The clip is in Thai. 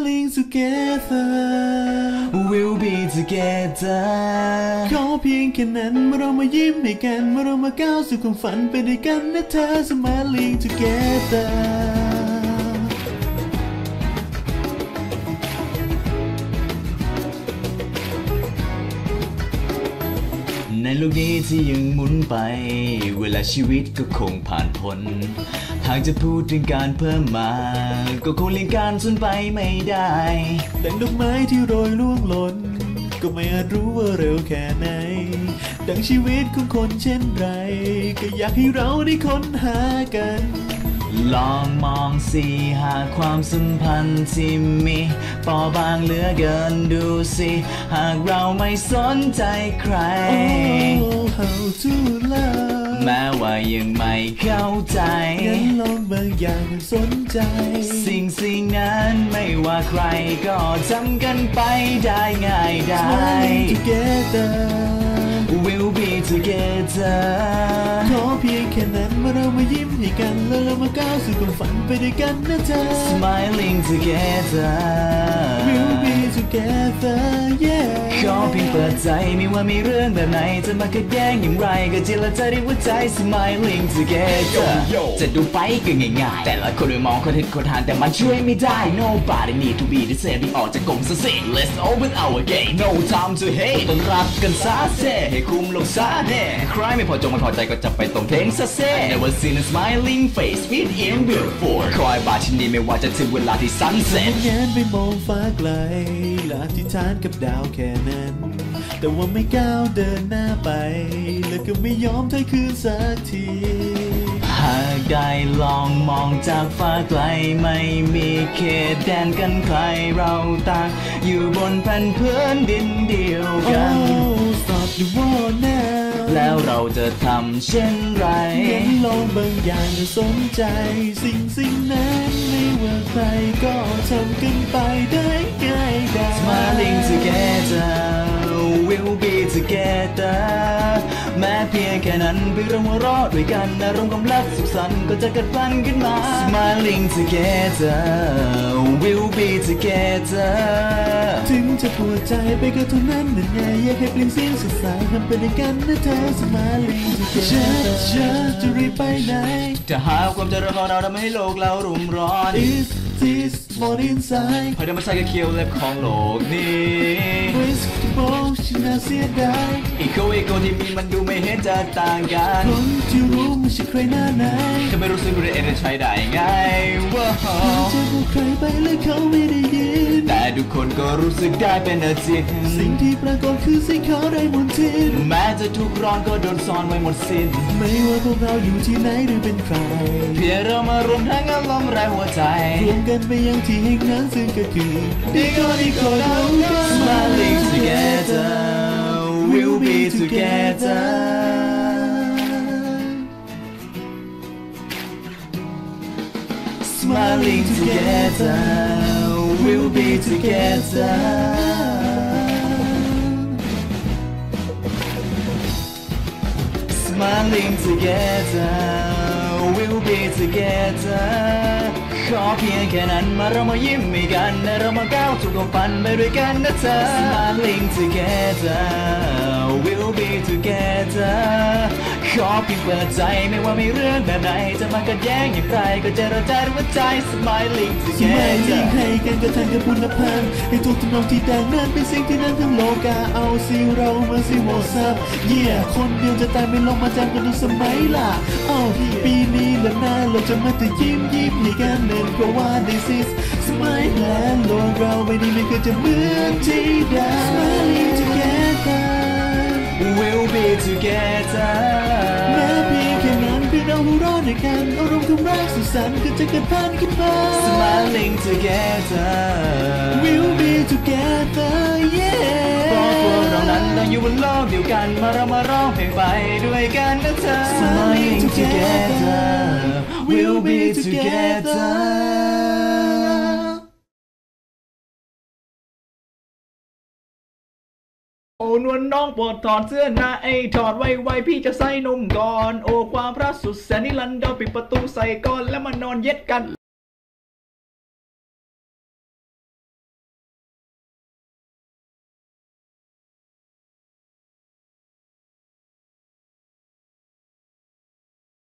smiling together We'll be together ขอเพียงแค่นั้นเมื่อเรามายิ้มให้กันเมื่อเรามาก้าวสู่ความฝันไปด้วยกันนะเธอ smiling together ในโลกนี้ที่ยังหมุนไป เวลาชีวิตก็คงผ่านพ้นากจะพูดถึงการเพิ่มมา ก็คงเลี่ยงการสูญไปไม่ได้ ดังดอกไม้ที่โรยล่วงหล่น ก็ไม่อาจรู้ว่าเร็วแค่ไหน ดังชีวิตของคนเช่นไร ก็อยากให้เราได้ค้นหากัน ลองมองสิหากความสัมพันธ์ที่มีปอบางเหลือเกินดูสิ หากเราไม่สนใจใคร Oh how to love แม้ว่ายังไม่เข้าใจงั้นลองบางอย่างมันสนใจ สิ่งสิ่งนั้นไม่ว่าใครก็ทำกันไปได้ง่ายได้ Smiling together We'll be together ขอเพียงแค่นั้นเมื่อเรามายิ้มให้กัน แล้วเรามาก้าวสู่ความฝันไปด้วยกันนะเธอ Smiling together We'll be together yeah ขอเพียงเปิดใจไม่ว่ามีเรื่องแบบไหน จะมาขัดแย้งอย่างไร ก็เจรจาด้วยหัวใจ Smiling together จะดูไปก็ง่ายๆ แต่ละคนไปมองคนเห็นคนทานแต่มันช่วยไม่ได้ Nobody need to be the same ที่ออกจากกลมซะสิ Let's open our gate No time to hate ต้องรักกันซะเซ่ให้คุมลงซะแน่ใครไม่พอจงไม่พอใจก็จะไปตรงเพลงซะเซ่ Never seen a smiling face with him before คอยบาชินดีไม่ว่าจะถึงเวลาที่ sunset งานไปมองฟ้าไกลและอธิษฐานกับดาวแค่นั้น แต่ว่าไม่ก้าวเดินหน้าไป แล้วก็ไม่ยอมถอยคืนสักที หากได้ลองมองจากฟ้าไกลไม่มีเขตแดนกันใครเราต่างอยู่บนแผ่นพื้นดินเดียวกัน Oh stop the war now แล้วเราจะทำเช่นไรงั้นลองบางอย่างจะสนใจ สิ่งสิ่งนั้นไม่ว่าใครก็ทำกันไปได้ง่ายได้ Smiling together we'll be together แม้เพียงแค่นั้นเพื่อเราหัวเรอดด้วยกันอารมณ์ความรักสุขสันต์ก็จะเกิดพลันขึ้นมา Smiling together we'll be together ถึงจะปวดใจไปก็เท่านั้นนั่นไงอยากให้เปลี่ยนเสียงสดใสทำไปด้วยกันนะเธอสมาลีจะเจอเจอจะรีบไปไหน จะหาความเจริญของเราทำให้โลกเรารุ่มร้อน Is this more inside พอเดินมาใส่กับเคียวเล็บของโลกนี้ Risk the bow ฉันน่าเสียดายอีโคอีโคที่มีมันดูไม่เห็นจะต่างกันคนที่รู้ไม่ใช่ใครหน้าไหนจะไม่รู้สึกเรียนจะใช้ได้ไงว้าเธอบอกใครไปแล้วเขาไม่ได้ยินแต่ ทุกคนก็รู้สึกได้เป็นอาทิตย์สิ่งที่ปรากฏคือสิ่งเขาได้มนทินแม้จะทุกข์ร้อนก็โดนซ่อนไว้หมดสิ้น ไม่ว่าพวกเราอยู่ที่ไหนหรือเป็นใคร เพียงเรามารวมทั้งอารมณ์แรงหัวใจรวมกันไปยังที่แห่งนั้นซึ่งก็คือดีก็ดีก็เท่ากัน Smiling together we'll be together Smiling together we'll be together Smiling together we'll be together ขอเพียงแค่นั้นมาเรามายิ้มให้กันและเรามาก้าวสู่ความฝันไปด้วยกันนะเธอ Smiling together we'll be together ขอเพียงเปิดใจไม่ว่ามีเรื่องแบบไหน จะมากัดแย้งอย่างไร ก็เจรจาด้วยหัวใจ Smiling สมัยยิ่ together งให้กันกระทันกับคุณพันธ์ให้ทุกทำนองที่ดังนั้นเป็นสิ่งที่นั้นทั้งโลกาเอาสิเรามาสิโมซับเย่คนเดียวจะตายไม่ลงมาจำกันทุกสมัยล่ะเอ้าปีนี้แล้วนะเราจะมาแต่ยิ้มยิ้มให้กันเน้นเพราะว่า this is smile และโลกเราไม่ได้ไม่เคยจะเหมือนที่ใด smiling together we'll be together แม้เพียงแค่นั้นเพื่อเราหัวเรอดด้วยกันอารมณ์ความรักสุขสันต์ก็จะเกิดพันขึ้นมา Smiling together We'll be together เพราะพวก yeah เรานั้นต้องอยู่บนโลกเดียวกัน มาเรามาร้องเพลงไปด้วยกันนะเธอ Smiling together We'll be together โอ้นวลน้องปวดถอดเสื้อหน้าไอ้ถอดไวไวพี่จะใส่นมก่อน โอ้ความพระสุดแสนนิรันดร์ปิดประตูใส่ก่อนแล้วมานอนเย็ดกัน